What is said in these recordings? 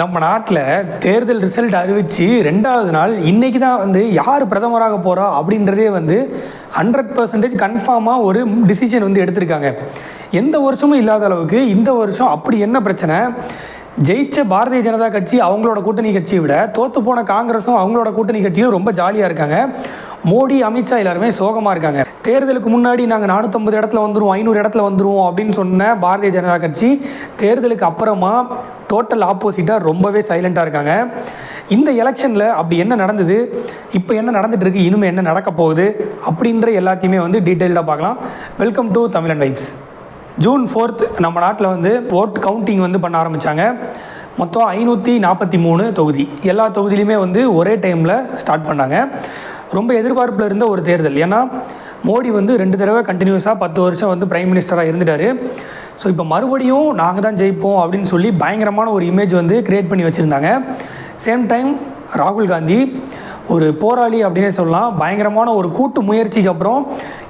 நம்ம நாட்டில் தேர்தல் ரிசல்ட் அறிவித்து ரெண்டாவது நாள் இன்றைக்கி தான் வந்து யார் பிரதமராக போகிறா அப்படின்றதே வந்து ஹண்ட்ரட் பர்சன்டேஜ் கன்ஃபார்மாக ஒரு டிசிஷன் வந்து எடுத்திருக்காங்க. எந்த வருஷமும் இல்லாத அளவுக்கு இந்த வருஷம் அப்படி என்ன பிரச்சனை? ஜெயிச்ச பாரதிய ஜனதா கட்சி அவங்களோட கூட்டணி கட்சியை விட தோத்து போன காங்கிரஸும் அவங்களோட கூட்டணி கட்சியும் ரொம்ப ஜாலியாக இருக்காங்க. மோடி அமித்ஷா எல்லாருமே சோகமாக இருக்காங்க. தேர்தலுக்கு முன்னாடி நாங்கள் நானூற்றம்பது இடத்துல வந்துடுவோம் ஐநூறு இடத்துல வந்துருவோம் அப்படின்னு சொன்ன பாரதிய ஜனதா கட்சி தேர்தலுக்கு அப்புறமா டோட்டல் ஆப்போசிட்டாக ரொம்பவே சைலண்ட்டாக இருக்காங்க. இந்த எலெக்ஷனில் அப்படி என்ன நடந்தது? இப்போ என்ன நடந்துட்டு இருக்கு? இனிமே என்ன நடக்க போகுது? அப்படின்ற எல்லாத்தையுமே வந்து டீட்டெயில்டாக பார்க்கலாம். Welcome to Tamilan vibes June fourth நம்ம நாட்டில் வந்து ஓட் கவுண்டிங் வந்து பண்ண ஆரம்பித்தாங்க மொத்தம் ஐநூற்றி நாற்பத்தி மூணு தொகுதி. எல்லா தொகுதியிலையுமே வந்து ஒரே டைமில் ஸ்டார்ட் பண்ணாங்க. ரொம்ப எதிர்பார்ப்பில் இருந்த ஒரு தேர்தல். ஏன்னா மோடி வந்து ரெண்டு தடவை கண்டினியூஸாக பத்து வருஷம் வந்து பிரைம் மினிஸ்டராக இருந்துட்டாரு. ஸோ இப்போ மறுபடியும் நாங்கள் தான் ஜெயிப்போம் அப்படின்னு சொல்லி பயங்கரமான ஒரு இமேஜ் வந்து க்ரியேட் பண்ணி வச்சுருந்தாங்க. சேம் டைம் ராகுல் காந்தி ஒரு போராளி அப்படின்னே சொல்லலாம். பயங்கரமான ஒரு கூட்டு முயற்சிக்கு அப்புறம்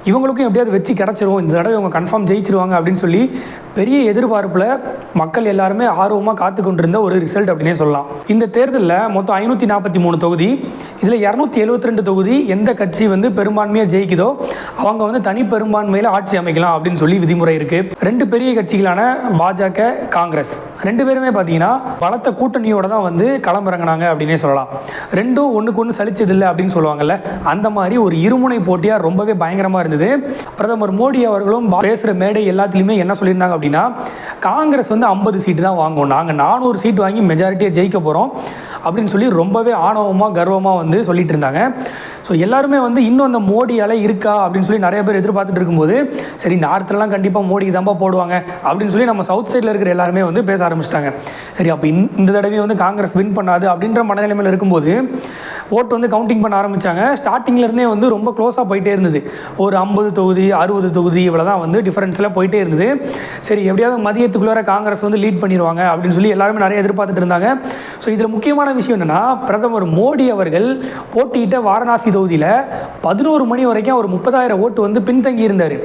இவங்களுக்கும் எப்படியாவது வெற்றி கிடச்சிரும். இந்த தடவை இவங்க கன்ஃபார்ம் ஜெயிச்சிருவாங்க அப்படின்னு சொல்லி பெரிய எதிர்பார்ப்பில் மக்கள் எல்லாருமே ஆர்வமாக காத்து கொண்டிருந்த ஒரு ரிசல்ட் அப்படின்னே சொல்லலாம். இந்த தேர்தலில் மொத்தம் ஐநூற்றி நாற்பத்தி மூணு தொகுதி இதில் இரநூத்தி எழுபத்தி ரெண்டு தொகுதி எந்த கட்சி வந்து பெரும்பான்மையாக ஜெயிக்குதோ அவங்க வந்து தனி பெரும்பான்மையில் ஆட்சி அமைக்கலாம் அப்படின்னு சொல்லி விதிமுறை இருக்குது ரெண்டு பெரிய கட்சிகளான பாஜக காங்கிரஸ். ரெண்டு பேருமே பார்த்தீங்கன்னா பலத்த கூட்டணியோட தான் வந்து களமிறங்கினாங்க அப்படின்னே சொல்லலாம். ரெண்டும் ஒன்றுக்கு ஒன்று சலிச்சதில்லை அப்படின்னு சொல்லுவாங்கல்ல அந்த மாதிரி ஒரு இருமுனை போட்டியாக ரொம்பவே பயங்கரமாக இருந்தது. பிரதமர் மோடி அவர்களும் பேசுகிற மேடை எல்லாத்துலேயுமே என்ன சொல்லியிருந்தாங்க அப்படின்னா காங்கிரஸ் வந்து ஐம்பது சீட்டு தான் வாங்குவோம் நாங்கள் நானூறு சீட் வாங்கி மெஜாரிட்டியாக ஜெயிக்க போகிறோம் அப்படின்னு சொல்லி ரொம்பவே ஆணவமாக கர்வமாக வந்து சொல்லிட்டு இருந்தாங்க. ஸோ எல்லாருமே வந்து இன்னும் அந்த மோடியால் இருக்கா அப்படின்னு சொல்லி நிறைய பேர் எதிர்பார்த்துட்டு இருக்கும்போது சரி நார்த்லாம் கண்டிப்பாக மோடிக்கு தான்ப்பா போடுவாங்க அப்படின்னு சொல்லி நம்ம சவுத் சைடில் இருக்கிற எல்லாருமே வந்து பேச ஆரம்பிச்சிட்டாங்க. சரி அப்போ இந்த தடவை வந்து காங்கிரஸ் வின் பண்ணாது அப்படின்ற மனநிலைமையில் இருக்கும்போது ஓட்டு வந்து கவுண்டிங் பண்ண ஆரம்பித்தாங்க ஸ்டார்டிங்லேருந்தே வந்து ரொம்ப க்ளோஸாக போயிட்டே இருந்தது. ஒரு ஐம்பது தொகுதி அறுபது தொகுதி இவ்வளோ தான் வந்து டிஃபரன்ஸில் போயிட்டே இருந்தது. சரி எப்படியாவது மதியத்துக்குள்ளார காங்கிரஸ் வந்து லீட் பண்ணிடுவாங்க அப்படின்னு சொல்லி எல்லாருமே நிறைய எதிர்பார்த்துட்டு இருந்தாங்க. ஸோ இதில் முக்கியமான விஷயம் என்னென்னா பிரதமர் மோடி அவர்கள் போட்டியிட்ட வாரணாசி தொகுதியில் பதினோரு மணி வரைக்கும் அவர் முப்பதாயிரம் ஓட்டு வந்து பின்தங்கி இருந்தார்.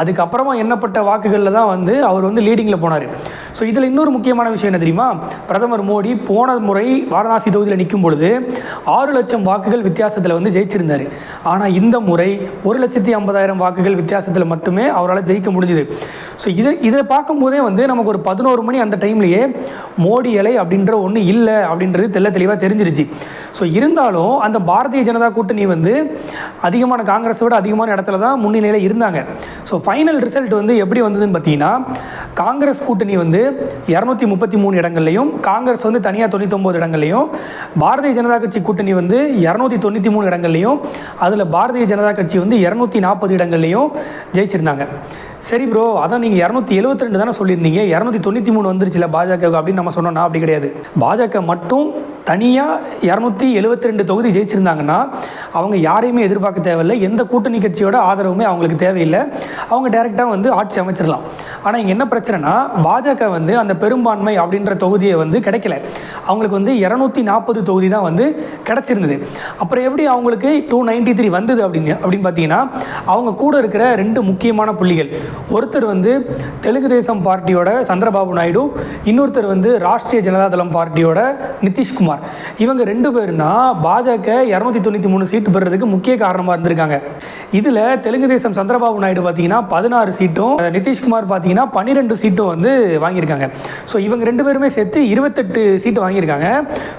அதுக்கப்புறமா எண்ணப்பட்ட வாக்குகளில் தான் வந்து அவர் வந்து லீடிங்கில் போனார். ஸோ இதில் இன்னொரு முக்கியமான விஷயம் என்ன தெரியுமா? பிரதமர் மோடி போன முறை வாரணாசி தொகுதியில் நிற்கும் பொழுது ஆறு லட்சம் வாக்குகள் வித்தியாசத்தில் வந்து ஜெயிச்சிருந்தார். ஆனால் இந்த முறை ஒரு லட்சத்தி ஐம்பதாயிரம் வாக்குகள் வித்தியாசத்தில் மட்டுமே அவரால் ஜெயிக்க முடிஞ்சுது. ஸோ இதை இதை பார்க்கும்போதே வந்து நமக்கு ஒரு பதினோரு மணி அந்த டைம்லேயே மோடி இலை அப்படின்ற ஒன்று இல்லை அப்படின்றது தெல்ல தெளிவாக தெரிஞ்சிருச்சு. ஸோ இருந்தாலும் அந்த பாரதிய ஜனதா கூட்டணி வந்து அதிகமான காங்கிரஸை விட அதிகமான இடத்துல தான் முன்னிலையில் இருந்தாங்க. ஸோ ஃபைனல் ரிசல்ட் வந்து எப்படி வந்ததுன்னு பார்த்தீங்கன்னா காங்கிரஸ் கூட்டணி வந்து இரநூத்தி முப்பத்தி மூணு இடங்கள்லையும் காங்கிரஸ் வந்து தனியாக தொண்ணூத்தொம்பது இடங்கள்லையும் பாரதிய ஜனதா கட்சி கூட்டணி வந்து இரநூத்தி தொண்ணூற்றி மூணு இடங்கள்லையும் அதில் பாரதிய ஜனதா கட்சி வந்து இரநூத்தி நாற்பது இடங்கள்லையும் ஜெயிச்சிருந்தாங்க. சரி ப்ரோ அதான் நீங்கள் இரநூத்தி எழுபத்தி ரெண்டு தானே சொல்லியிருந்தீங்க. இரநூத்தி தொண்ணூற்றி மூணு வந்துருச்சுல பாஜக அப்படின்னு நம்ம சொன்னோம்னா அப்படி கிடையாது. பாஜக மட்டும் தனியாக இரநூத்தி எழுபத்தி ரெண்டு தொகுதி ஜெயிச்சிருந்தாங்கன்னா அவங்க யாரையுமே எதிர்பார்க்க தேவையில்லை. எந்த கூட்டணி கட்சியோட ஆதரவுமே அவங்களுக்கு தேவையில்லை. அவங்க டேரெக்டாக வந்து ஆட்சி அமைச்சிடலாம் ஆனால் இங்கே என்ன பிரச்சனைனா பாஜக வந்து அந்த பெரும்பான்மை அப்படின்ற தொகுதியை வந்து கிடைக்கல. அவங்களுக்கு வந்து இரநூத்தி நாற்பது தொகுதி தான் வந்து கிடச்சிருந்தது. அப்புறம் எப்படி அவங்களுக்கு டூ நைன்டி த்ரீ வந்தது அப்படின்னு அப்படின்னு பார்த்தீங்கன்னா அவங்க கூட இருக்கிற ரெண்டு முக்கியமான புள்ளிகள் ஒருத்தர் வந்து தெலுங்கு தேசம் பார்ட்டியோட சந்திரபாபு நாயுடு இன்னொருத்தர் வந்து ராஷ்ட்ரிய ஜனதாதளம் பார்ட்டியோட நிதிஷ்குமார். இவங்க ரெண்டு பேரும் தான் பாஜக இரநூத்தி தொண்ணூற்றி மூணு சீட்டு பெறுறதுக்கு முக்கிய காரணமாக இருந்திருக்காங்க. இதில் தெலுங்கு தேசம் சந்திரபாபு நாயுடு பார்த்தீங்கன்னா பதினாறு சீட்டும் நிதிஷ்குமார் பார்த்தீங்கன்னா பன்னிரெண்டு சீட்டும் வந்து வாங்கியிருக்காங்க. ஸோ இவங்க ரெண்டு பேருமே சேர்த்து இருபத்தெட்டு சீட்டு வாங்கியிருக்காங்க.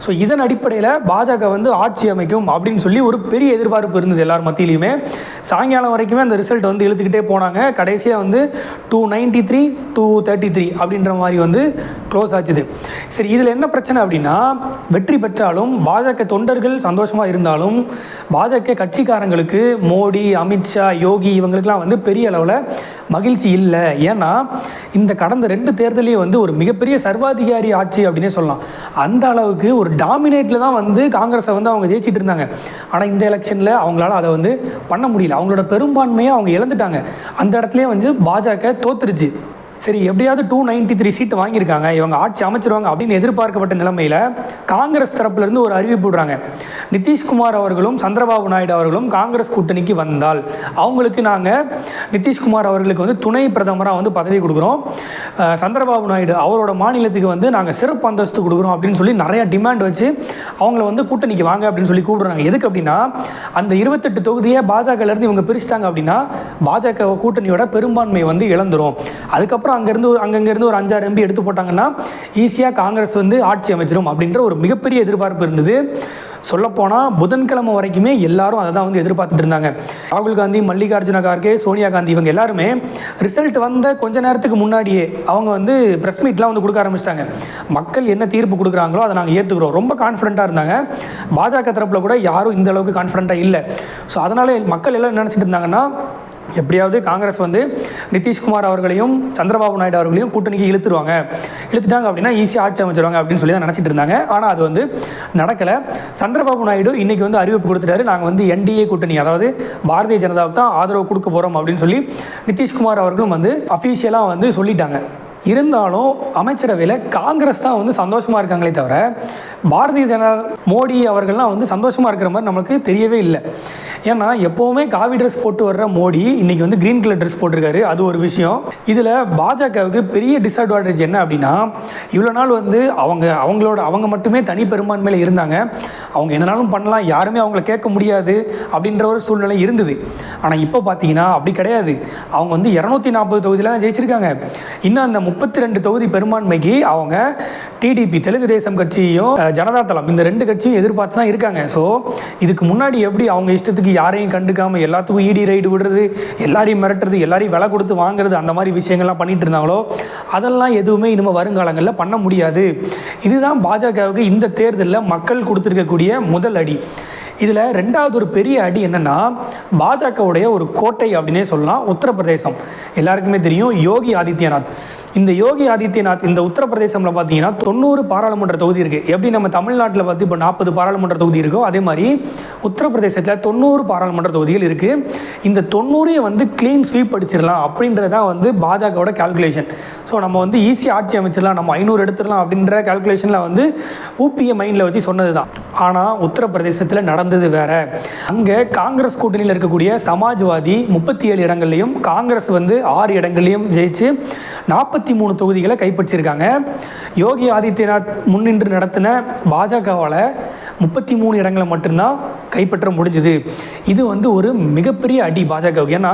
ஸோ இதன் அடிப்படையில் பாஜக வந்து ஆட்சி அமைக்கும் அப்படின்னு சொல்லி ஒரு பெரிய எதிர்பார்ப்பு இருந்தது எல்லார் மத்தியிலையுமே. சாயங்காலம் வரைக்குமே அந்த ரிசல்ட் வந்து இழுத்துக்கிட்டே போனாங்க. கடைசியாக வந்து two ninety three two thirty three அப்படின்ற மாதிரி வந்து க்ளோஸ் ஆச்சுது. சரி இதில் என்ன பிரச்சனை அப்படின்னா வெற்றி பெற்றாலும் பாஜக தொண்டர்கள் சந்தோஷமாக இருந்தாலும் பாஜக கட்சிக்காரங்களுக்கு மோடி அமித்ஷா யோகி இவங்களுக்கெல்லாம் வந்து பெரிய அளவில் மகிழ்ச்சி இல்லை. ஏன்னா இந்த கடந்த ரெண்டு தேர்தலையும் வந்து ஒரு மிகப்பெரிய சர்வாதிகாரி ஆட்சி அப்படின்னே சொல்லலாம். அந்த அளவுக்கு ஒரு டாமினேட்டில் தான் வந்து காங்கிரஸை வந்து அவங்க ஜெயிச்சிட்டு இருந்தாங்க. ஆனால் இந்த எலெக்ஷனில் அவங்களால அதை வந்து பண்ண முடியல. அவங்களோட பெரும்பான்மையை அவங்க இழந்துட்டாங்க. அந்த இடத்துலேயே வந்து பாஜக தோத்துருச்சு. சரி எப்படியாவது டூ நைன்டி த்ரீ சீட் வாங்கியிருக்காங்க. இவங்க ஆட்சி அமைச்சிருவாங்க அப்படின்னு எதிர்பார்க்கப்பட்ட நிலைமையில் காங்கிரஸ் தரப்புலேருந்து ஒரு அறிவிப்பு விடுறாங்க. நிதிஷ்குமார் அவர்களும் சந்திரபாபு நாயுடு அவர்களும் காங்கிரஸ் கூட்டணிக்கு வந்தால் அவங்களுக்கு நாங்கள் நிதிஷ்குமார் அவர்களுக்கு வந்து துணை பிரதமராக வந்து பதவி கொடுக்குறோம். சந்திரபாபு நாயுடு அவரோட மாநிலத்துக்கு வந்து நாங்கள் சிறப்பு அந்தஸ்து கொடுக்குறோம் அப்படின்னு சொல்லி நிறையா டிமாண்ட் வச்சு அவங்கள வந்து கூட்டணிக்கு வாங்க அப்படின்னு சொல்லி கூப்பிடுறாங்க. எதுக்கு அப்படின்னா அந்த இருபத்தெட்டு தொகுதியை பாஜகலேருந்து இவங்க பிரிச்சிட்டாங்க அப்படின்னா பாஜக கூட்டணியோட பெரும்பான்மை வந்து இழந்துரும். அதுக்கப்புறம் அங்கேருந்து அங்கங்கேருந்து ஒரு அஞ்சாறு எம்பி எடுத்து போட்டாங்கன்னா ஈஸியாக காங்கிரஸ் வந்து ஆட்சி அமைச்சிடும் அப்படின்ற ஒரு மிகப்பெரிய எதிர்பார்ப்பு இருந்தது. சொல்லப்போனால் புதன்கிழமை வரைக்குமே எல்லாரும் அதை தான் வந்து எதிர்பார்த்துட்டு இருந்தாங்க. ராகுல் காந்தி மல்லிகார்ஜுன கார்கே சோனியா காந்தி இவங்க எல்லாருமே ரிசல்ட் வந்த கொஞ்ச நேரத்துக்கு முன்னாடியே அவங்க வந்து ப்ரெஸ் மீட்லாம் வந்து கொடுக்க ஆரம்பிச்சிட்டாங்க. மக்கள் என்ன தீர்ப்பு கொடுக்குறாங்களோ அதை நாங்கள் ஏற்றுக்கிறோம் ரொம்ப கான்ஃபிடண்ட்டாக இருந்தாங்க. பாஜக தரப்பில் கூட யாரும் இந்த அளவுக்கு கான்ஃபிடண்ட்டாக இல்லை. ஸோ அதனால் மக்கள் எல்லாம் நினச்சிட்டு இருந்தாங்கன்னா எப்படியாவது காங்கிரஸ் வந்து நிதிஷ்குமார் அவர்களையும் சந்திரபாபு நாயுடு அவர்களையும் கூட்டணிக்கு இழுத்துருவாங்க. இழுத்துட்டாங்க அப்படின்னா ஈஸியாக ஆட்சி அமைச்சிருவாங்க அப்படின்னு சொல்லி தான் நினச்சிட்டு இருந்தாங்க. ஆனால் அது வந்து நடக்கலை. சந்திரபாபு நாயுடு இன்றைக்கி வந்து அறிவிப்பு கொடுத்துட்டாரு. நாங்கள் வந்து என்டிஏ கூட்டணி அதாவது பாரதிய ஜனதாவுக்கு தான் ஆதரவு கொடுக்க போகிறோம் அப்படின்னு சொல்லி நிதிஷ்குமார் அவர்களும் வந்து அஃபீஷியலாக வந்து சொல்லிட்டாங்க. இருந்தாலும் அமைச்சரவையில் காங்கிரஸ் தான் வந்து சந்தோஷமாக இருக்காங்களே தவிர பாரதிய ஜனதா மோடி அவர்கள்லாம் வந்து சந்தோஷமாக இருக்கிற மாதிரி நமக்கு தெரியவே இல்லை. ஏன்னா எப்போவுமே காவி ட்ரெஸ் போட்டு வர்ற மோடி இன்றைக்கி வந்து க்ரீன் கலர் ட்ரெஸ் போட்டிருக்காரு. அது ஒரு விஷயம். இதில் பாஜகவுக்கு பெரிய டிஸ்அட்வான்டேஜ் என்ன அப்படின்னா இவ்வளோ நாள் வந்து அவங்க அவங்களோட அவங்க மட்டுமே தனி பெரும்பான்மையில் இருந்தாங்க. அவங்க என்னனாலும் பண்ணலாம். யாருமே அவங்கள கேட்க முடியாது அப்படின்ற ஒரு சூழ்நிலை இருந்தது. ஆனால் இப்போ பார்த்தீங்கன்னா அப்படி கிடையாது. அவங்க வந்து இரநூத்தி நாற்பது தொகுதியில் தான் ஜெயிச்சிருக்காங்க. இன்னும் அந்த முப்பத்தி ரெண்டு தொகுதி பெரும்பான்மைக்கு அவங்க டிடிபி தெலுங்கு தேசம் கட்சியும் ஜனதா தளம் இந்த ரெண்டு கட்சியும் எதிர்பார்த்து தான் இருக்காங்க. ஸோ இதுக்கு முன்னாடி எப்படி அவங்க இஷ்டத்துக்கு யாரையும் கண்டுக்காம எல்லாத்துக்கும் இடி ரைடு விடுறது எல்லாரையும் மிரட்டுறது எல்லாரையும் விலை கொடுத்து வாங்குறது அந்த மாதிரி விஷயங்கள்லாம் பண்ணிட்டு இருந்தாங்களோ அதெல்லாம் எதுவுமே இனிமேல் வருங்காலங்களில் பண்ண முடியாது. இதுதான் பாஜகவுக்கு இந்த தேர்தலில் மக்கள் கொடுத்துருக்கக்கூடிய முதல் அடி. இதில் ரெண்டாவது ஒரு பெரிய அடி என்னென்னா பாஜகவுடைய ஒரு கோட்டை அப்படின்னே சொல்லலாம் உத்தரப்பிரதேசம். எல்லாருக்குமே தெரியும் யோகி ஆதித்யநாத். இந்த யோகி ஆதித்யநாத் இந்த உத்தரப்பிரதேசம்ல பார்த்தீங்கன்னா தொண்ணூறு பாராளுமன்ற தொகுதி இருக்குது எப்படி நம்ம தமிழ்நாட்டில் பார்த்து இப்போ நாற்பது பாராளுமன்ற தொகுதி இருக்கோ அதே மாதிரி உத்தரப்பிரதேசத்தில் தொண்ணூறு பாராளுமன்ற தொகுதிகள் இருக்குது இந்த தொண்ணூறையும் வந்து க்ளீன் ஸ்வீப் அடிச்சிடலாம் அப்படின்றது தான் வந்து பாஜகவோட கால்குலேஷன் ஸோ நம்ம வந்து ஈஸி ஆட்சி அமைச்சிடலாம் நம்ம ஐநூறு எடுத்துடலாம் அப்படின்ற கால்குலேஷனில் வந்து ஊபியை மைண்டில் வச்சு சொன்னது தான் ஆனால் உத்தரப்பிரதேசத்தில் நடந்தது வேற. அங்கே காங்கிரஸ் கூட்டணியில் இருக்கக்கூடிய சமாஜ்வாதி முப்பத்தி ஏழு இடங்கள்லையும் காங்கிரஸ் வந்து ஆறு இடங்கள்லையும் ஜெயிச்சு நாற்பத்தி மூணு தொகுதிகளை கைப்பற்றியிருக்காங்க யோகி ஆதித்யநாத் முன்னின்று நடத்தின பாஜகவால் முப்பத்தி மூணு இடங்களை மட்டும்தான் கைப்பற்ற முடிஞ்சுது. இது வந்து ஒரு மிகப்பெரிய அடி பாஜகவுக்கு. ஏன்னா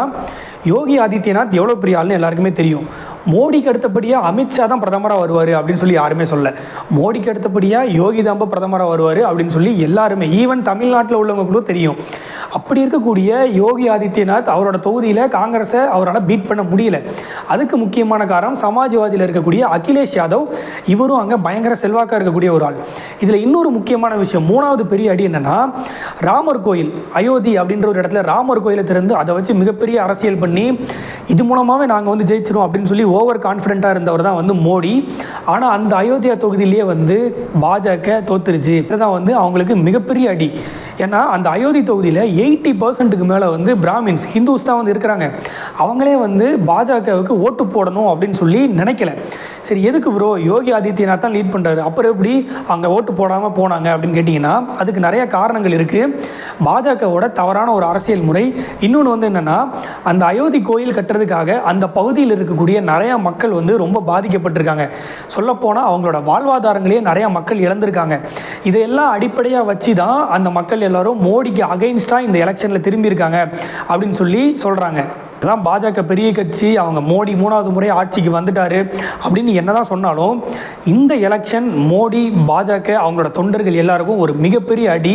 யோகி ஆதித்யநாத் எவ்வளோ பெரிய ஆள்னு எல்லாருக்குமே தெரியும். மோடிக்கு அடுத்தபடியாக அமித்ஷா தான் பிரதமராக வருவார் அப்படின்னு சொல்லி யாருமே சொல்ல மோடிக்கு அடுத்தபடியாக யோகி தாம்ப பிரதமராக வருவார் அப்படின்னு சொல்லி எல்லாருமே ஈவன் தமிழ்நாட்டில் உள்ளவங்களுக்கும் தெரியும். அப்படி இருக்கக்கூடிய யோகி ஆதித்யநாத் அவரோட தொகுதியில் காங்கிரஸை அவரால் பீட் பண்ண முடியல. அதுக்கு முக்கியமான காரணம் சமாஜ்வாதியில் இருக்கக்கூடிய அகிலேஷ் யாதவ். இவரும் அங்கே பயங்கர செல்வாக்காக இருக்கக்கூடிய ஒரு ஆள். இதில் இன்னொரு முக்கியமான விஷயம் மூணாவது பெரிய அடி என்னென்னா ராமர் கோயில் அயோத்தி அப்படின்ற ஒரு இடத்துல ராமர் கோயிலை திறந்து அதை வச்சு மிகப்பெரிய அரசியல் பண்ணி இது மூலமாகவே நாங்கள் வந்து ஜெயிச்சிரும் அப்படின்னு சொல்லி ஓவர் கான்ஃபிடென்ட்டாக இருந்தவர் தான் வந்து மோடி. ஆனால் அந்த அயோத்தியா தொகுதியிலேயே வந்து பாஜக தோத்துருச்சு. இதுதான் வந்து அவங்களுக்கு மிகப்பெரிய அடி. ஏன்னா அந்த அயோத்தி தொகுதியில் எயிட்டி பர்சன்ட்டுக்கு மேலே வந்து பிராமின்ஸ் ஹிந்துஸ் தான் வந்து இருக்கிறாங்க. அவங்களே வந்து பாஜகவுக்கு ஓட்டு போடணும் அப்படின்னு சொல்லி நினைக்கல. சரி எதுக்கு ப்ரோ யோகி ஆதித்யநாத் தான் லீட் பண்ணுறாரு அப்புறம் எப்படி அங்கே ஓட்டு போடாமல் போனாங்க அப்படின்னு கேட்டிங்கன்னா அதுக்கு நிறைய காரணங்கள் இருக்குது பாஜகவோட தவறான ஒரு அரசியல் முறை. இன்னொன்று வந்து என்னென்னா அந்த அயோத்தி கோயில் கட்டுறதுக்காக அந்த பகுதியில் இருக்கக்கூடிய நிறையா மக்கள் வந்து ரொம்ப பாதிக்கப்பட்டிருக்காங்க. சொல்லப்போனால் அவங்களோட வாழ்வாதாரங்களையே நிறையா மக்கள் இழந்திருக்காங்க. இதையெல்லாம் அடிப்படையாக வச்சு தான் அந்த மக்கள் எல்லாரும் மோடிக்கு அகைன்ஸ்டாக இந்த எலெக்ஷனில் திரும்பியிருக்காங்க அப்படின்னு சொல்லி சொல்கிறாங்க அதான் பாஜக பெரிய கட்சி அவங்க மோடி மூணாவது முறை ஆட்சிக்கு வந்துட்டாரு அப்படின்னு என்னதான் சொன்னாலும் இந்த எலெக்ஷன் மோடி பாஜக அவங்களோட தொண்டர்கள் எல்லாருக்கும் ஒரு மிகப்பெரிய அடி.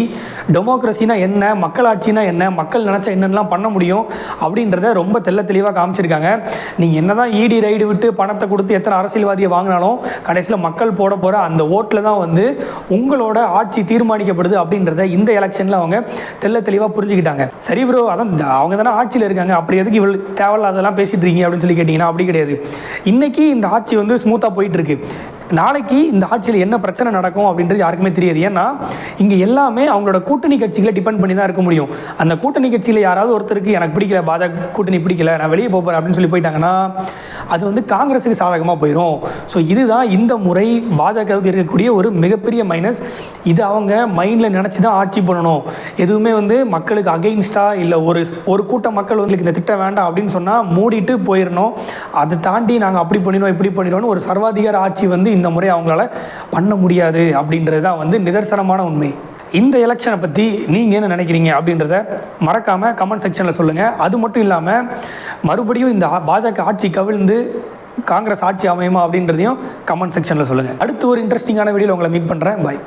டெமோக்ரஸினா என்ன மக்களாட்சினா என்ன மக்கள் நினச்சா என்னென்னலாம் பண்ண முடியும் அப்படின்றத ரொம்ப தெல்ல தெளிவாக காமிச்சிருக்காங்க. நீங்கள் என்னதான் இடி ரைடு விட்டு பணத்தை கொடுத்து எத்தனை அரசியல்வாதியை வாங்கினாலும் கடைசியில் மக்கள் போட போகிற அந்த ஓட்டில் தான் வந்து உங்களோட ஆட்சி தீர்மானிக்கப்படுது அப்படின்றத இந்த எலெக்ஷனில் அவங்க தெல்ல தெளிவாக புரிஞ்சுக்கிட்டாங்க. சரி ப்ரோ அதான் அவங்க தானே ஆட்சியில் இருக்காங்க அப்படி எதுக்கு இவ்வளோ தேவையில்லாதெல்லாம் பேசிட்டு இருக்கீங்க அப்படின்னு சொல்லி கேட்டிங்கன்னா அப்படி கிடையாது. இன்னைக்கு இந்த ஆட்சி வந்து ஸ்மூத்தாக போயிட்டு இருக்கு. நாளைக்கு இந்த ஆட்சியில் என்ன பிரச்சனை நடக்கும் அப்படின்றது யாருக்குமே தெரியாது. ஏன்னா இங்கே எல்லாமே அவங்களோட கூட்டணி கட்சிகளை டிபெண்ட் பண்ணி தான் இருக்க முடியும். அந்த கூட்டணி கட்சியில் யாராவது ஒருத்தருக்கு எனக்கு பிடிக்கல பாஜக கூட்டணி பிடிக்கல நான் வெளியே போகிறேன் அப்படின்னு சொல்லி போயிட்டாங்கன்னா அது வந்து காங்கிரஸுக்கு சாதகமாக போயிடும் ஸோ இதுதான் இந்த முறை பாஜகவுக்கு இருக்கக்கூடிய ஒரு மிகப்பெரிய மைனஸ் இது அவங்க மைண்டில் நினச்சி தான் ஆட்சி பண்ணணும். எதுவுமே வந்து மக்களுக்கு அகெயின்ஸ்டாக இல்லை ஒரு ஒரு கூட்டம் மக்கள் வந்து இந்த திட்டம் வேண்டாம் அப்படின்னு சொன்னால் மூடிட்டு போயிடணும் அதை தாண்டி நாங்கள் அப்படி பண்ணிடுவோம் இப்படி பண்ணிடுவோம்னு ஒரு சர்வாதிகார ஆட்சி வந்து இந்த முறை அவங்களால பண்ண முடியாது அப்படின்றது தான் வந்து நிதர்சனமான உண்மை. இந்த எலெக்ஷனை பற்றி நீங்கள் என்ன நினைக்கிறீங்க அப்படின்றத மறக்காமல் கமெண்ட் செக்ஷனில் சொல்லுங்கள் அது மட்டும் இல்லாமல் மறுபடியும் இந்த பாஜக ஆட்சி கவிழ்ந்து காங்கிரஸ் ஆட்சி அமையுமா அப்படின்றதையும் கமெண்ட் செக்ஷனில் சொல்லுங்கள் அடுத்து ஒரு இன்ட்ரெஸ்டிங்கான வீடியோவில் உங்களை மீட் பண்ணுறேன் பாய்